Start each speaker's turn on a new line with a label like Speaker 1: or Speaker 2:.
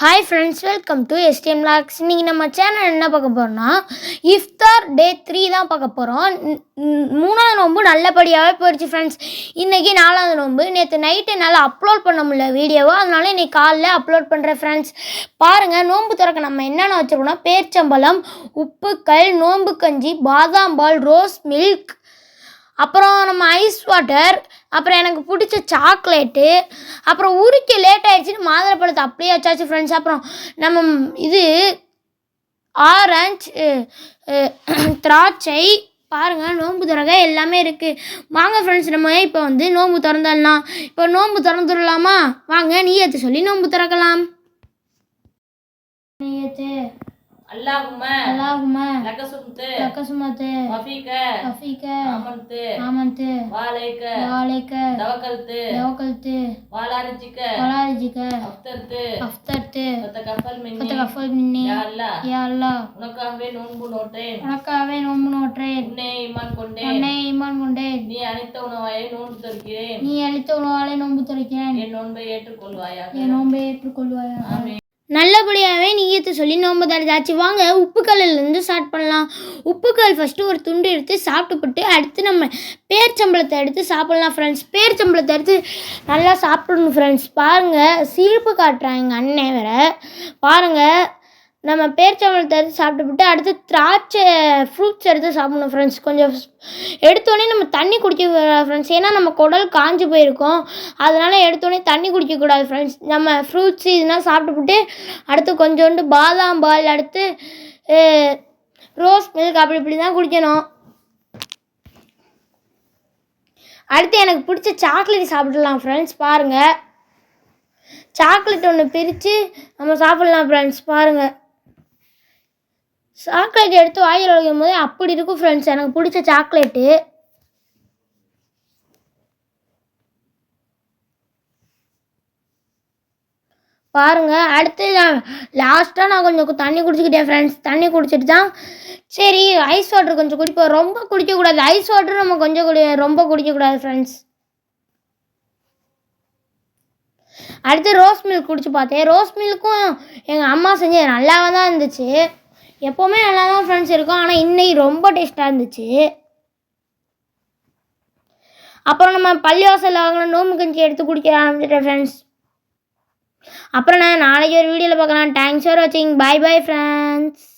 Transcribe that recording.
Speaker 1: Hi friends welcome to STM logs இன்றைக்கி நம்ம channel என்ன பார்க்க போகிறோம்னா இஃப்தார் டே த்ரீ தான் பார்க்க போகிறோம் மூணாவது நோன்பு நல்லபடியாகவே போயிடுச்சு ஃப்ரெண்ட்ஸ் இன்றைக்கி நாலாவது நோன்பு. நேற்று நைட்டு என்னால் அப்லோட் பண்ண முடியல வீடியோவோ அதனால இன்றைக்கி காலைல அப்லோட் பண்ணுறேன் ஃப்ரெண்ட்ஸ் பாருங்கள் நோன்பு திறக்க நம்ம என்னென்ன வச்சுருக்கோம்னா பேர்ச்சம்பழம் உப்புக்கல் நோன்பு கஞ்சி பாதாம் பால் ரோஸ் மில்க் அப்புறம் நம்ம ஐஸ் வாட்டர் அப்புறம் எனக்கு பிடிச்ச சாக்லேட்டு அப்புறம் உரிக்க லேட் ஆயிடுச்சுன்னு மாதுளப்பழத்தை அப்படியே வச்சாச்சு ஃப்ரெண்ட்ஸ் அப்புறம் நம்ம இது ஆரஞ்சு திராட்சை பாருங்கள் நோன்பு திறக எல்லாமே இருக்குது வாங்க ஃப்ரெண்ட்ஸ் நம்ம இப்போ வந்து நோன்பு திறந்துடலாம்? இப்போ நோன்பு திறந்துடலாமா? வாங்க நீ நீயத்து சொல்லி நோன்பு திறக்கலாம் நீயத்து
Speaker 2: வாலைக
Speaker 1: வாழைக்க
Speaker 2: தவக்கல்து
Speaker 1: தவக்கல்த்து
Speaker 2: வாலாரிஜிக்க
Speaker 1: வளாரிஜிக்க
Speaker 2: அஃப்தர்து
Speaker 1: அஃப்தர்த்து
Speaker 2: வத்தகஃபல் மின்னி
Speaker 1: கஃபல் மின்னி
Speaker 2: யா அல்லாஹ்
Speaker 1: யா அல்லாஹ்
Speaker 2: உனக்காகவே நோன்பு நோட்டேன்
Speaker 1: உனக்காகவே நோன்பு நோற்றேன்.
Speaker 2: உன்னை ஈமான் கொண்டேன்.
Speaker 1: உன்னை ஈமான் கொண்டேன்.
Speaker 2: நீ அனைத்த உணவாயை நோன்பு தருகிறேன்
Speaker 1: நீ அளித்த உணவாலே நோன்பு துறைக்கிறேன்
Speaker 2: என் நோன்பை ஏற்றுக்கொள்வாயாக.
Speaker 1: என் நோன்பை ஏற்றுக்கொள்வாயா
Speaker 2: ஆமென்.
Speaker 1: நல்லபடியாகவே நீயத்தை சொல்லி நோன்பு தரதாச்சு வாங்க உப்புக்கல்லிருந்து ஸ்டார்ட் பண்ணலாம். உப்புக்கல் ஃபஸ்ட்டு ஒரு துண்டு எடுத்து சாப்பிட்டுப்பட்டு அடுத்து நம்ம பேர்ச்சம்பளத்தை எடுத்து சாப்பிட்லாம் ஃப்ரெண்ட்ஸ் பேர்ச்சம்பளத்தை எடுத்து நல்லா சாப்பிடணும் ஃப்ரெண்ட்ஸ் பாருங்கள் சீழ்ப்பு காட்டுறான் எங்கள் அண்ணன் வேற. பாருங்கள் நம்ம பேர்ச்சம்பளத்தை எடுத்து சாப்பிட்டுவிட்டு அடுத்து திராட்சை ஃப்ரூட்ஸ் எடுத்து சாப்பிடணும் ஃப்ரெண்ட்ஸ் கொஞ்சம் எடுத்தோடனே நம்ம தண்ணி குடிக்க ஃப்ரெண்ட்ஸ் ஏன்னா நம்ம குடல் காஞ்சு போயிருக்கோம். அதனால் எடுத்தோடனே தண்ணி குடிக்கக்கூடாது ஃப்ரெண்ட்ஸ் நம்ம ஃப்ரூட்ஸ் இதெல்லாம் சாப்பிட்டுப்புட்டு அடுத்து கொஞ்சோண்டு பாதாம் பால் அடுத்து ரோஸ் மில்க் அப்படி இப்படி தான் குடிக்கணும். அடுத்து எனக்கு பிடிச்ச சாக்லேட் சாப்பிடலாம் ஃப்ரெண்ட்ஸ் பாருங்கள் சாக்லேட் ஒன்று பிரித்து நம்ம சாப்பிட்லாம் ஃப்ரெண்ட்ஸ் பாருங்கள் சாக்லேட் எடுத்து வாயில் வைக்கும் போது அப்படி இருக்கும் ஃப்ரெண்ட்ஸ் எனக்கு பிடிச்ச சாக்லேட்டு. பாருங்க அடுத்து நான் லாஸ்ட்டாக நான் கொஞ்சம் தண்ணி குடிச்சிக்கிட்டேன் ஃப்ரெண்ட்ஸ் தண்ணி குடிச்சிட்டு தான் சரி ஐஸ் வாட்டர் கொஞ்சம் குடிப்போம். ரொம்ப குடிக்கக்கூடாது. ஐஸ் வாட்டர் நம்ம கொஞ்சம் குடி ரொம்ப குடிக்கக்கூடாது ஃப்ரெண்ட்ஸ் அடுத்து ரோஸ் மில்க் குடிச்சு பார்த்தேன். ரோஸ் மில்க்கும் எங்கள் அம்மா செஞ்சது நல்லாவே தான் இருந்துச்சு. எப்போவுமே நல்லா தான் ஃப்ரெண்ட்ஸ் இருக்கும். ஆனால் இன்னைக்கு ரொம்ப டேஸ்ட்டாக இருந்துச்சு. அப்புறம் நம்ம பள்ளிவாசலில் வாங்கின நோம்பு கஞ்சி எடுத்து குடிக்க ஆரம்பிச்சிட்டேன் ஃப்ரெண்ட்ஸ் அப்புறம் நான் நாளைக்கு ஒரு வீடியோவில் பார்க்கலாம். தேங்க்ஸ் ஃபார் வாட்சிங் பை பாய் ஃப்ரெண்ட்ஸ்